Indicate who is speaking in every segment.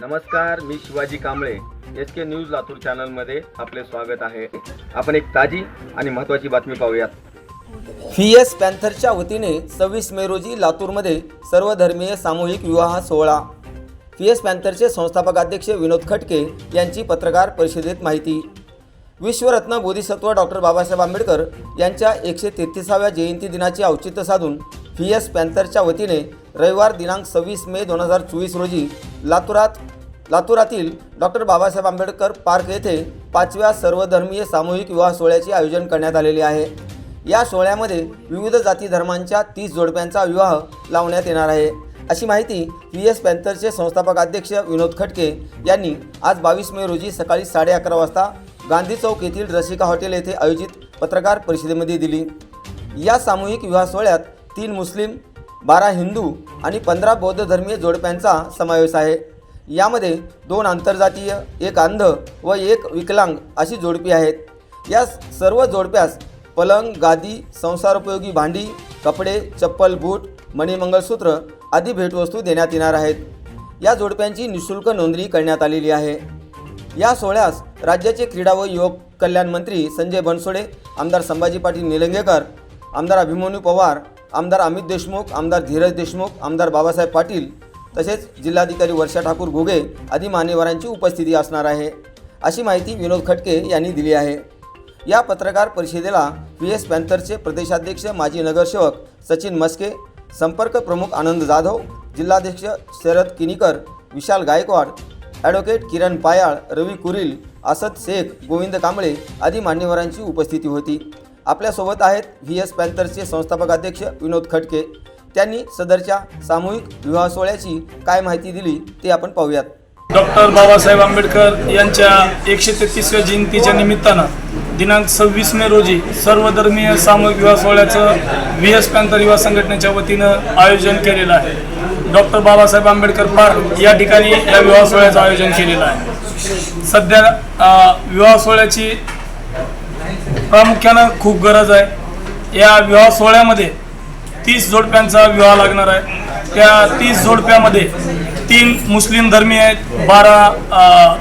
Speaker 1: नमस्कार मी Shivaji Kamble. S K news Latur चॅनलमध्ये आपले स्वागत आहे. आपण एक ताजी आणि महत्त्वाची बातमी पाहूयात.
Speaker 2: व्ही एस पॅन्थरच्या वतीने सव्वीस मे रोजी लातूरमध्ये सर्वधर्मीय सामूहिक विवाह सोहळा. व्ही एस पॅन्थरचे संस्थापक अध्यक्ष विनोद खटके यांची पत्रकार परिषदेत माहिती. विश्वरत्न बोधिसत्व डॉक्टर बाबासाहेब आंबेडकर यांच्या एकशे तेहतीसाव्या जयंती दिनाचे औचित्य साधून फी एस पॅन्थरच्या वतीने रविवार दिनांक सव्वीस मे दोन हजार चोवीस रोजी लातूरात लातूरातील डॉक्टर बाबासाहेब आंबेडकर पार्क येथे पाचव्या सर्वधर्मीय सामूहिक विवाह सोहळ्याचे आयोजन करण्यात आलेले आहे. या सोहळ्यामध्ये विविध जाती धर्मांच्या तीस जोडप्यांचा विवाह लावण्यात येणार आहे. अशी माहिती व्ही एस पॅन्थरचे संस्थापक अध्यक्ष विनोद खटके यांनी आज बावीस मे रोजी सकाळी साडे अकरा वाजता गांधी चौक येथील रसिका हॉटेल येथे आयोजित पत्रकार परिषदेमध्ये दिली. या सामूहिक विवाह सोहळ्यात तीन मुस्लिम बारा हिंदू आणि पंधरा बौद्ध धर्मीय जोडप्यांचा समावेश आहे. यामध्ये दोन आंतरजातीय एक अंध व एक विकलांग अशी जोडपी आहेत. या सर्व जोडप्यास पलंग गादी संसारोपयोगी भांडी कपडे चप्पल बूट मणिमंगळसूत्र आदी भेटवस्तू देण्यात येणार आहेत. या जोडप्यांची निशुल्क नोंदणी करण्यात आलेली आहे. या सोहळ्यास राज्याचे क्रीडा व युवक कल्याण मंत्री संजय बनसोडे आमदार संभाजी पाटील निलंगेकर आमदार अभिमन्यू पवार आमदार अमित देशमुख आमदार धीरज देशमुख आमदार बाबासाहेब पाटील तसेच जिल्हाधिकारी वर्षा ठाकूर घुगे आदी मान्यवरांची उपस्थिती असणार आहे. अशी माहिती विनोद खटके यांनी दिली आहे. या पत्रकार परिषदेला व्ही एस पॅन्थरचे प्रदेशाध्यक्ष माजी नगरसेवक सचिन मस्के संपर्क प्रमुख आनंद जाधव जिल्हाध्यक्ष शरद किनीकर विशाल गायकवाड ॲडव्होकेट किरण पायाळ रवी कुरील असद शेख गोविंद कांबळे आदी मान्यवरांची उपस्थिती होती. आपल्यासोबत आहेत व्ही एस पॅन्थरचे संस्थापक अध्यक्ष विनोद खटके. त्यांनी सदरच्या सामूहिक विवाह सोहळ्याची काय माहिती दिली ते आपण पाहूयात.
Speaker 3: डॉक्टर बाबासाहेब आंबेडकर यांच्या एकशे तेहतीसव्या जयंतीच्या निमित्तानं दिनांक सव्वीस मे रोजी सर्वधर्मीय सामूहिक विवाह सोहळ्याचं व्ही एस पॅन्थर युवा संघटनेच्या वतीनं आयोजन केलेलं आहे. डॉक्टर बाबासाहेब आंबेडकर पार्क या ठिकाणी या विवाह सोहळ्याचं आयोजन केलेलं आहे. सध्या विवाह सोहळ्याची प्रामुख्यानं खूप गरज आहे. या विवाह सोहळ्यामध्ये तीस जोडप्यांचा विवाह लागणार आहे. त्या तीस जोडप्यामध्ये तीन मुस्लिम धर्मीय आहेत बारा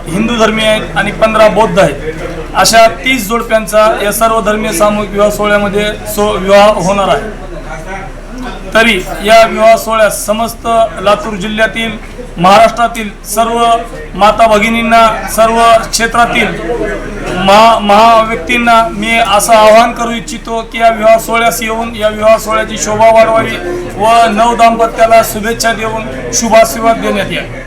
Speaker 3: हिंदू धर्मीय आहेत आणि पंधरा बौद्ध आहेत. अशा तीस जोडप्यांचा या सर्व धर्मीय सामूहिक विवाह सोहळ्यामध्ये सो विवाह होणार आहे. तरी या विवाह सोहळ्यास समस्त लातूर जिल्ह्यातील महाराष्ट्रातील सर्व माता भगिनींना सर्व क्षेत्रातील महा महाव्यक्तींना मी असं आवाहन करू इच्छितो की या विवाह सोहळ्यास येऊन या विवाह सोहळ्याची शोभा वाढवावी व नव दाम्पत्याला शुभेच्छा देऊन शुभाशीर्वाद देण्यात यावे.